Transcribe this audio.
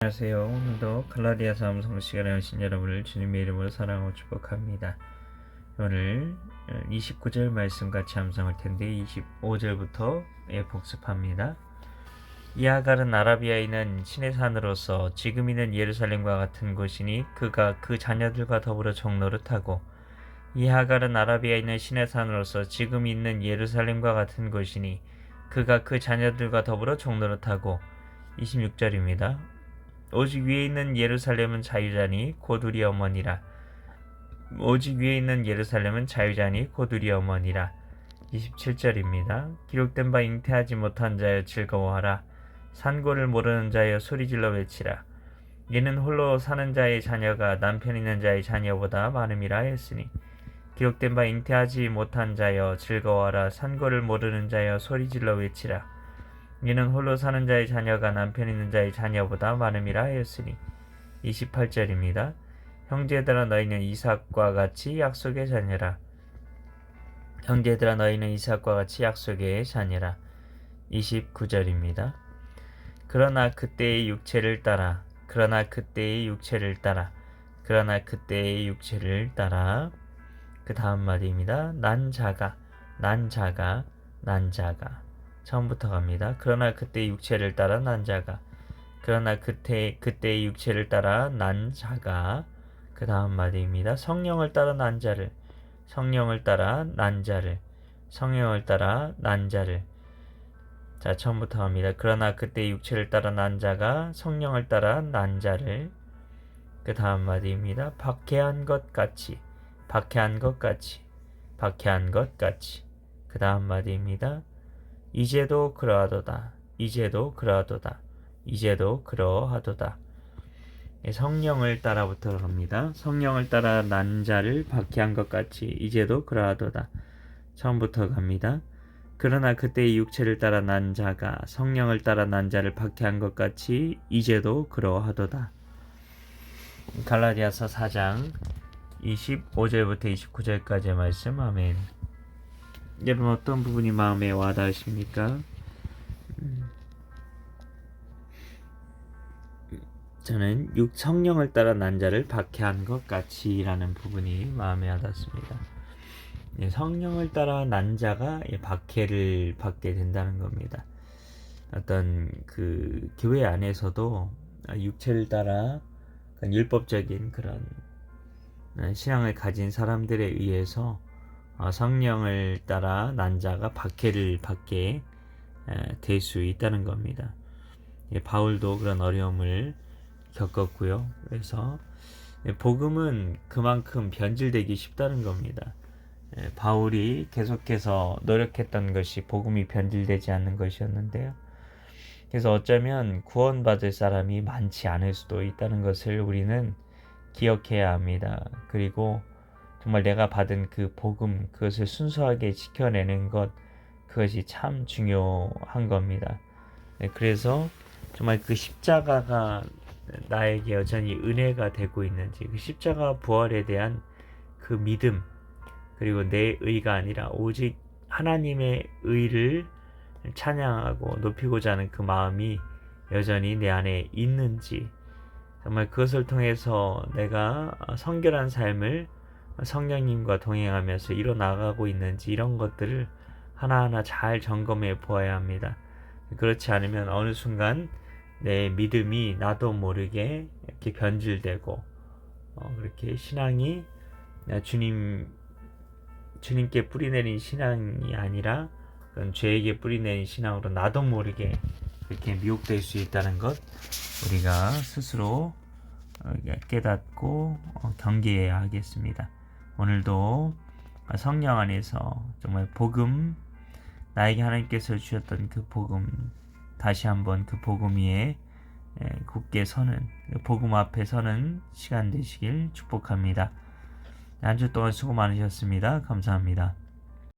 안녕하세요. 오늘도 칼라디아 사무소 시간에 오신 여러분을 주님의 이름으로 사랑하고 축복합니다. 오늘 29절 말씀 같이 암송할 텐데 25절부터 예, 복습합니다. 이하갈은 아라비아에 있는 신의 산으로서 지금 있는 예루살렘과 같은 곳이니 그가 그 자녀들과 더불어 타고 이하갈은 아라비아에 있는 신의 산으로서 지금 있는 예루살렘과 같은 곳이니 그가 그 자녀들과 더불어 타고 26절입니다. 오직 위에 있는 예루살렘은 자유자니 곧 우리 어머니라. 오직 위에 있는 예루살렘은 자유자니 곧 우리 어머니라. 27절입니다. 기록된 바 잉태하지 못한 자여 즐거워하라. 산고를 모르는 자여 소리질러 외치라. 이는 홀로 사는 자의 자녀가 남편 있는 자의 자녀보다 많음이라 했으니 기록된 바 잉태하지 못한 자여 즐거워하라. 산고를 모르는 자여 소리질러 외치라. 이는 홀로 사는 자의 자녀가 남편 있는 자의 자녀보다 많음이라 하였으니 28절입니다. 형제들아 너희는 이삭과 같이 약속의 자녀라. 형제들아 너희는 이삭과 같이 약속의 자녀라. 29절입니다. 그러나 그때의 육체를 따라 그러나 그때의 육체를 따라 그러나 그때의 육체를 따라 그 다음 마디입니다. 난 자가 난 자가 난 자가 처음부터 갑니다. 그러나 그때 육체를 따라 난 자가 그러나 그때 그때의 육체를 따라 난 자가 그 다음 마디입니다. 성령을 따라 난 자를 성령을 따라 난 자를 성령을 따라 난 자를 자 처음부터 갑니다. 그러나 그때 육체를 따라 난 자가 성령을 따라 난 자를 그 다음 마디입니다. 박해한 것 같이 박해한 것 같이 박해한 것 같이 그 다음 마디입니다. 이제도 그러하도다. 이제도 그러하도다. 이제도 그러하도다. 예, 성령을 따라부터 갑니다. 성령을 따라 난 자를 박해한 것 같이 이제도 그러하도다. 처음부터 갑니다. 그러나 그때의 육체를 따라 난 자가 성령을 따라 난 자를 박해한 것 같이 이제도 그러하도다. 갈라디아서 4장 25절부터 29절까지의 말씀 아멘. 여러분 어떤 부분이 마음에 와닿으십니까? 음. 저는 육 성령을 따라 난 자를 박해한 것 같이라는 부분이 마음에 와닿습니다. 예, 성령을 따라 난 자가 박해를 받게 된다는 겁니다. 어떤 그 교회 안에서도 육체를 따라 율법적인 그런 신앙을 가진 사람들에 의해서 어, 성령을 따라 난 자가 박해를 받게 될 수 있다는 겁니다. 예, 바울도 그런 어려움을 겪었고요. 그래서 예, 복음은 그만큼 변질되기 쉽다는 겁니다. 예, 바울이 계속해서 노력했던 것이 복음이 변질되지 않는 것이었는데요. 그래서 어쩌면 구원받을 사람이 많지 않을 수도 있다는 것을 우리는 기억해야 합니다. 그리고 정말 내가 받은 그 복음 그것을 순수하게 지켜내는 것 그것이 참 중요한 겁니다. 네, 그래서 정말 그 십자가가 나에게 여전히 은혜가 되고 있는지 그 십자가 부활에 대한 그 믿음 그리고 내 의가 아니라 오직 하나님의 의를 찬양하고 높이고자 하는 그 마음이 여전히 내 안에 있는지 정말 그것을 통해서 내가 성결한 삶을 성령님과 동행하면서 이뤄나가고 있는지 이런 것들을 하나하나 잘 점검해 보아야 합니다. 그렇지 않으면 어느 순간 내 믿음이 나도 모르게 이렇게 변질되고 어, 그렇게 신앙이 주님 주님께 뿌리내린 신앙이 아니라 그런 죄에게 뿌리내린 신앙으로 나도 모르게 그렇게 미혹될 수 있다는 것 우리가 스스로 어, 깨닫고 어, 경계해야 하겠습니다. 오늘도 성령 안에서 정말 복음 나에게 하나님께서 주셨던 그 복음 다시 한번 그 복음 위에 굳게 서는 그 복음 앞에 서는 시간 되시길 축복합니다. 한 주 동안 수고 많으셨습니다. 감사합니다.